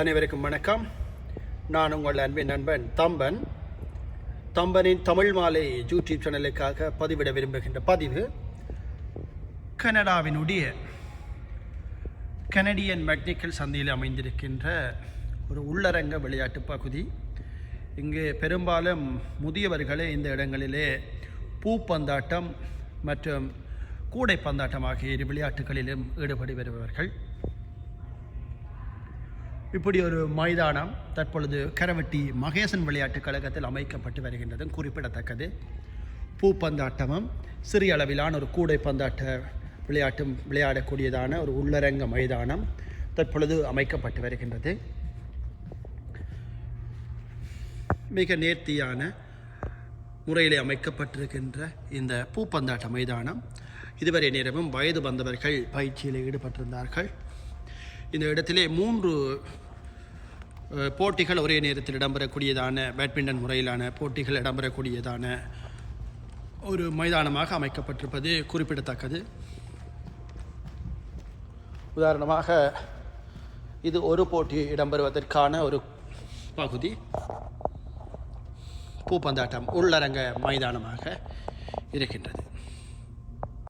அனைவருக்கும் வணக்கம். நான் உங்கள் அன்பின் நண்பன் தம்பன். தம்பனின் தமிழ் மாலை யூடியூப் சேனலுக்காக பதிவிட விரும்புகின்ற பதிவு கனடாவினுடைய கனடியன் மெக்னிக்கல் சந்தையில் அமைந்திருக்கின்ற ஒரு உள்ளரங்க விளையாட்டு பகுதி. இங்கு பெரும்பாலும் முதியவர்களே இந்த இடங்களிலே பூப்பந்தாட்டம் மற்றும் கூடைப்பந்தாட்டம் ஆகிய இரு விளையாட்டுகளிலும் ஈடுபடி வருபவர்கள் இப்படி ஒரு மைதானம் தற்பொழுது கரவட்டி மகேசன் விளையாட்டுக் கழகத்தில் அமைக்கப்பட்டு வருகின்றதும் குறிப்பிடத்தக்கது. பூப்பந்தாட்டமும் சிறிய அளவிலான ஒரு கூடை பந்தாட்ட விளையாட்டும் விளையாடக்கூடியதான ஒரு உள்ளரங்க மைதானம் தற்பொழுது அமைக்கப்பட்டு வருகின்றது. மிக நேர்த்தியான முறையில் அமைக்கப்பட்டிருக்கின்ற இந்த பூப்பந்தாட்ட மைதானம். இதுவரை நேரமும் வயது வந்தவர்கள் பயிற்சியில் ஈடுபட்டிருந்தார்கள். இந்த இடத்திலே மூன்று போட்டிகள் ஒரே நேரத்தில் இடம்பெறக்கூடியதான பேட்மிண்டன் முறையிலான போட்டிகள் இடம்பெறக்கூடியதான ஒரு மைதானமாக அமைக்கப்பட்டிருப்பது குறிப்பிடத்தக்கது. உதாரணமாக இது ஒரு போட்டி இடம்பெறுவதற்கான ஒரு பகுதி. பூப்பந்தாட்டம் உள்ளரங்க மைதானமாக இருக்கின்றது.